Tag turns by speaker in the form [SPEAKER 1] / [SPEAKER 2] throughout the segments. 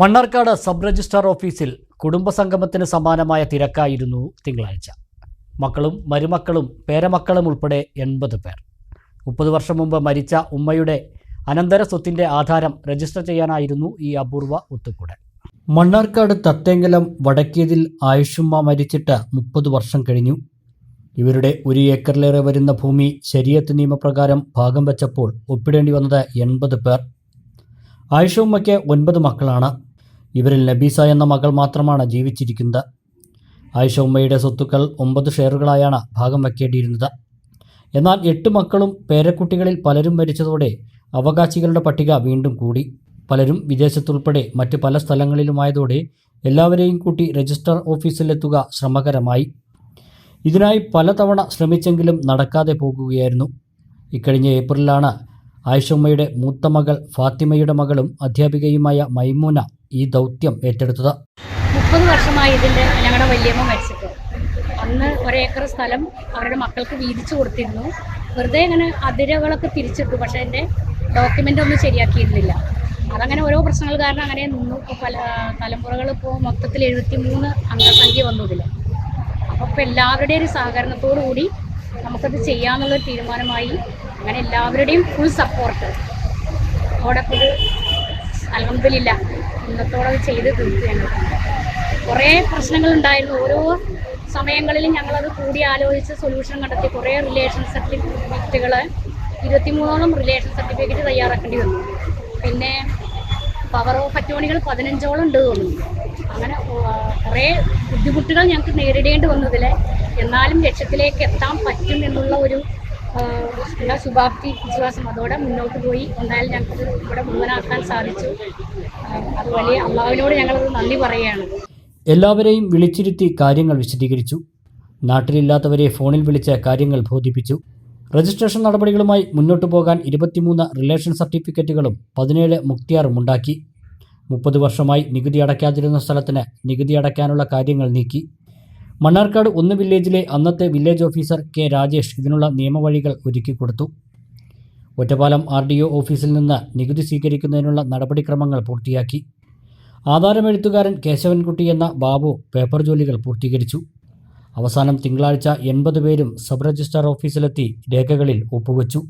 [SPEAKER 1] Mannarkkad sub registrar ഓഫീസിൽ കുടുംബസംഗമത്തിന് സമാനമായ തിരക്കായിരുന്നു തിങ്കളാഴ്ച. മക്കളും മരുമക്കളും പേരമക്കളും ഉൾപ്പെടെ എൺപത് പേർ. മുപ്പത് വർഷം മുമ്പ് മരിച്ച ഉമ്മയുടെ അനന്തര സ്വത്തിന്റെ ആധാരം രജിസ്റ്റർ ചെയ്യാനായിരുന്നു ഈ അപൂർവ ഒത്തുകൂടൽ. മണ്ണാർക്കാട് തത്തേങ്കലം വടക്കേതിൽ ആയുഷുമ്മ മരിച്ചിട്ട് മുപ്പത് വർഷം കഴിഞ്ഞു. ഇവരുടെ ഒരു ഏക്കറിലേറെ വരുന്ന ഭൂമി ശരീരത്ത് നിയമപ്രകാരം ഭാഗം വെച്ചപ്പോൾ ഒപ്പിടേണ്ടി വന്നത് എൺപത് പേർ. ആയുഷ ഉമ്മയ്ക്ക് ഒൻപത് മക്കളാണ്. ഇവരിൽ നബീസ എന്ന മകൾ മാത്രമാണ് ജീവിച്ചിരിക്കുന്നത്. ആയിഷ ഉമ്മയുടെ സ്വത്തുക്കൾ ഒമ്പത് ഷെയറുകളായാണ് ഭാഗം വയ്ക്കേണ്ടിയിരുന്നത് എന്നാൽ എട്ട് മക്കളും പേരക്കുട്ടികളിൽ പലരും മരിച്ചതോടെ അവകാശികളുടെ പട്ടിക വീണ്ടും കൂടി. പലരും വിദേശത്തുൾപ്പെടെ മറ്റ് പല സ്ഥലങ്ങളിലുമായതോടെ എല്ലാവരെയും കൂട്ടി രജിസ്ട്രാർ ഓഫീസിലെത്തുക ശ്രമകരമായി. ഇതിനായി പലതവണ ശ്രമിച്ചെങ്കിലും നടക്കാതെ പോകുകയായിരുന്നു. ഇക്കഴിഞ്ഞ ഏപ്രിലാണ് ആയിഷമ്മയുടെ മൂത്ത മകൾ ഫാത്തിമയുടെ മകളും അധ്യാപികയുമായ മൈമൂന ഈ ദൗത്യം ഏറ്റെടുത്തത്.
[SPEAKER 2] മുപ്പത് വർഷമായി ഇതിന്റെ ഞങ്ങളുടെ വല്യമ്മ മരിച്ചിട്ട്. അന്ന് ഒരേക്കർ സ്ഥലം അവരുടെ മക്കൾക്ക് വീതിച്ചു കൊടുത്തിരുന്നു. വെറുതെ ഇങ്ങനെ അതിരകളൊക്കെ തിരിച്ചിട്ടു പക്ഷേ എന്റെ ഡോക്യുമെന്റ് ഒന്നും ശരിയാക്കിയിരുന്നില്ല. അതങ്ങനെ ഓരോ പ്രശ്നങ്ങൾ കാരണം അങ്ങനെ നിന്നു. ഇപ്പോൾ പല തലമുറകൾ ഇപ്പോൾ മൊത്തത്തിൽ എഴുപത്തി മൂന്ന് അംഗസംഖ്യ വന്നു ഇതിൽ അപ്പോൾ ഇപ്പോൾ എല്ലാവരുടെയും ഒരു സഹകരണത്തോടു കൂടി നമുക്കത് ചെയ്യാമെന്നുള്ളൊരു തീരുമാനമായി അങ്ങനെ എല്ലാവരുടെയും ഫുൾ സപ്പോർട്ട് അവിടെ അലഹമില്ല ഇന്നത്തോടെ അത് ചെയ്ത് തീർക്കുകയാണ്. കുറേ പ്രശ്നങ്ങളുണ്ടായിരുന്നു. ഓരോ സമയങ്ങളിലും ഞങ്ങളത് കൂടി ആലോചിച്ച് സൊല്യൂഷൻ കണ്ടെത്തി കുറേ റിലേഷൻ സർട്ടിഫിക്കറ്റുകൾ ഇരുപത്തിമൂന്നോളം റിലേഷൻ സർട്ടിഫിക്കറ്റ് തയ്യാറാക്കേണ്ടി വന്നു. പിന്നെ പവർ ഓഫ് അറ്റോണികൾ പതിനഞ്ചോളം ഉണ്ട് തോന്നുന്നു. അങ്ങനെ കുറേ ബുദ്ധിമുട്ടുകൾ ഞങ്ങൾക്ക് നേരിടേണ്ടി വന്നതിൽ എന്നാലും ലക്ഷ്യത്തിലേക്ക് എത്താൻ പറ്റും എന്നുള്ള ഒരു എന്താ ശുഭാപ്തി വിശ്വാസം അതോടെ മുന്നോട്ട് പോയി. എന്തായാലും ഞങ്ങൾക്ക് ഇവിടെ മുഴുവനാക്കാൻ സാധിച്ചു. അത് വലിയ അള്ളാവിനോട് ഞങ്ങളത് നന്ദി പറയുകയാണ്.
[SPEAKER 1] എല്ലാവരെയും വിളിച്ചിരുത്തി കാര്യങ്ങൾ വിശദീകരിച്ചു. നാട്ടിലില്ലാത്തവരെ ഫോണിൽ വിളിച്ച് കാര്യങ്ങൾ ബോധിപ്പിച്ചു. രജിസ്ട്രേഷൻ നടപടികളുമായി മുന്നോട്ടു പോകാൻ ഇരുപത്തിമൂന്ന് റിലേഷൻ സർട്ടിഫിക്കറ്റുകളും പതിനേഴ് മുക്തിയാറും ഉണ്ടാക്കി. മുപ്പത് വർഷമായി നികുതി അടയ്ക്കാതിരുന്ന സ്ഥലത്തിന് നികുതി അടയ്ക്കാനുള്ള കാര്യങ്ങൾ നീക്കി. മണ്ണാർക്കാട് ഒന്ന് വില്ലേജിലെ അന്നത്തെ വില്ലേജ് ഓഫീസർ കെ രാജേഷ് ഇതിനുള്ള നിയമവഴികൾ ഒരുക്കിക്കൊടുത്തു ഒറ്റപ്പാലം ആർ ഡി ഒ ഓഫീസിൽ നിന്ന് നികുതി സ്വീകരിക്കുന്നതിനുള്ള നടപടിക്രമങ്ങൾ പൂർത്തിയാക്കി. ആധാരമെഴുത്തുകാരൻ കേശവൻകുട്ടി എന്ന ബാബു പേപ്പർ ജോലികൾ പൂർത്തീകരിച്ചു. അവസാനം തിങ്കളാഴ്ച എൺപത് പേരും സബ് രജിസ്ട്രാർ ഓഫീസിലെത്തി രേഖകളിൽ ഒപ്പുവെച്ചു.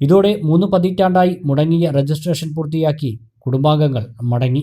[SPEAKER 1] ഇതോടെ മൂന്ന് പതിറ്റാണ്ടായി മുടങ്ങിയ രജിസ്ട്രേഷൻ പൂർത്തിയാക്കി കുടുംബാംഗങ്ങൾ മടങ്ങി.